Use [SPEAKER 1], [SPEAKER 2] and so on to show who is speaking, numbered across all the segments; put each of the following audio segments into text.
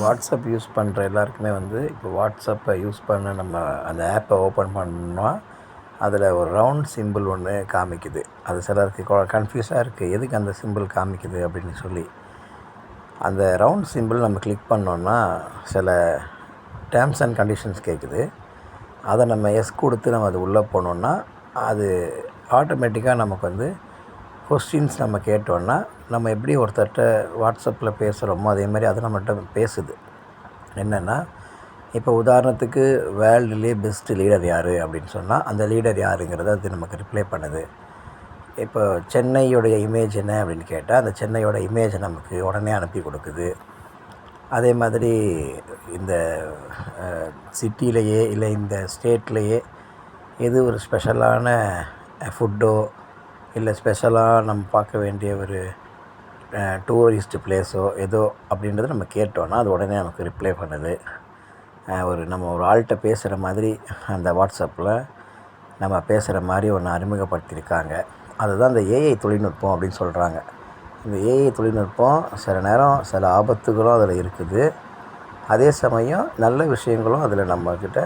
[SPEAKER 1] WhatsApp use பண்ணுற எல்லாருக்குமே வந்து இப்போ வாட்ஸ்அப்பை யூஸ் பண்ண நம்ம அந்த ஆப்பை ஓப்பன் பண்ணோம்னா அதில் ஒரு ரவுண்ட் சிம்பிள் ஒன்று காமிக்குது. அது சிலருக்கு கன்ஃபியூஸாக இருக்குது எதுக்கு அந்த சிம்பிள் காமிக்குது அப்படின்னு சொல்லி. அந்த ரவுண்ட் சிம்பிள் நம்ம கிளிக் பண்ணோன்னா சில டேர்ம்ஸ் அண்ட் கண்டிஷன்ஸ் கேட்குது அதை நம்ம எஸ் கொடுத்து நம்ம அது உள்ளே போனோன்னா அது ஆட்டோமேட்டிக்காக நமக்கு வந்து கொஸ்டின்ஸ் நம்ம கேட்டோன்னா நம்ம எப்படி ஒருத்தர்கிட்ட வாட்ஸ்அப்பில் பேசுகிறோமோ அதே மாதிரி அது நம்மகிட்ட பேசுது. என்னென்னா இப்போ உதாரணத்துக்கு வேர்ல்டுலேயே பெஸ்ட்டு லீடர் யார் அப்படின்னு சொன்னால் அந்த லீடர் யாருங்கிறத அது நமக்கு ரிப்ளை பண்ணுது. இப்போ சென்னையுடைய இமேஜ் என்ன அப்படின்னு கேட்டால் அந்த சென்னையோட இமேஜை நமக்கு உடனே அனுப்பி கொடுக்குது. அதே மாதிரி இந்த சிட்டிலேயே இல்லை இந்த ஸ்டேட்லேயே எது ஒரு ஸ்பெஷலான ஃபுட்டோ இல்லை ஸ்பெஷலாக நம்ம பார்க்க வேண்டிய ஒரு டூரிஸ்ட் பிளேஸோ ஏதோ அப்படின்றத நம்ம கேட்டோன்னா அது உடனே நமக்கு ரிப்ளை பண்ணுது. ஒரு நம்ம ஒரு ஆள்கிட்ட பேசுகிற மாதிரி அந்த வாட்ஸ்அப்பில் நம்ம பேசுகிற மாதிரி ஒன்று அறிமுகப்படுத்தியிருக்காங்க. அதுதான் இந்த ஏஐ தொழில்நுட்பம் அப்படின்னு சொல்கிறாங்க இந்த ஏஐ தொழில்நுட்பம் சில நேரம் சில ஆபத்துகளும் அதில் இருக்குது. அதே சமயம் நல்ல விஷயங்களும் அதில் நம்மக்கிட்ட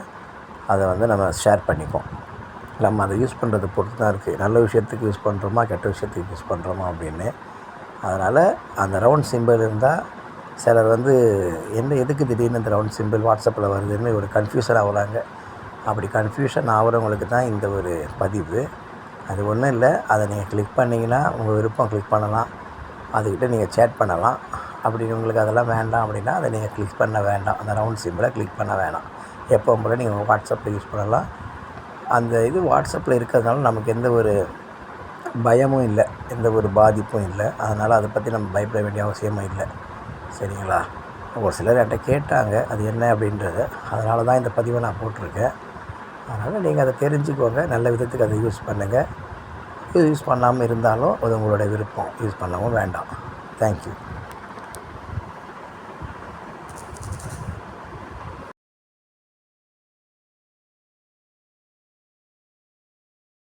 [SPEAKER 1] அதை வந்து நம்ம ஷேர் பண்ணிப்போம். நம்ம அதை யூஸ் பண்ணுறத பொறுத்து தான் இருக்குது. நல்ல விஷயத்துக்கு யூஸ் பண்ணுறோமா கெட்ட விஷயத்துக்கு யூஸ் பண்ணுறோமா அப்படின்னு. அதனால் அந்த ரவுண்ட் சிம்பிள் இருந்தால் சிலர் வந்து என்ன எதுக்கு திடீர்னு இந்த ரவுண்ட் சிம்பிள் வாட்ஸ்அப்பில் வருதுன்னு ஒரு கன்ஃபியூஷன் ஆகுறாங்க. அப்படி கன்ஃபியூஷன் ஆகிறவங்களுக்கு தான் இந்த ஒரு பதிவு. அது ஒன்றும் இல்லை. அதை நீங்கள் கிளிக் பண்ணிங்கன்னா உங்கள் விருப்பம் கிளிக் பண்ணலாம். அதுக்கிட்ட நீங்கள் சேட் பண்ணலாம். அப்படி உங்களுக்கு அதெல்லாம் வேண்டாம் அப்படின்னா அதை நீங்கள் கிளிக் பண்ண வேண்டாம். அந்த ரவுண்ட் சிம்பிளை கிளிக் பண்ண வேணாம். எப்போ போல் நீங்கள் வாட்ஸ்அப்பில் யூஸ் பண்ணலாம். அந்த இது வாட்ஸ்அப்பில் இருக்கிறதுனால நமக்கு எந்த ஒரு பயமும் இல்லை எந்த ஒரு பாதிப்பும் இல்லை. அதனால் அதை பற்றி நம்ம பயப்பட வேண்டிய அவசியமும் இல்லை. சரிங்களா? ஒரு சிலர் என்கிட்ட கேட்டாங்க அது என்ன அப்படின்றத. அதனால தான் இந்த பதிவை நான் போட்டிருக்கேன். அதனால் நீங்கள் அதை தெரிஞ்சுக்கோங்க நல்ல விதத்துக்கு அதை யூஸ் பண்ணுங்கள் யூஸ் பண்ணாமல் இருந்தாலும் அது உங்களோட விருப்பம். யூஸ் பண்ணவும் வேண்டாம். தேங்க்யூ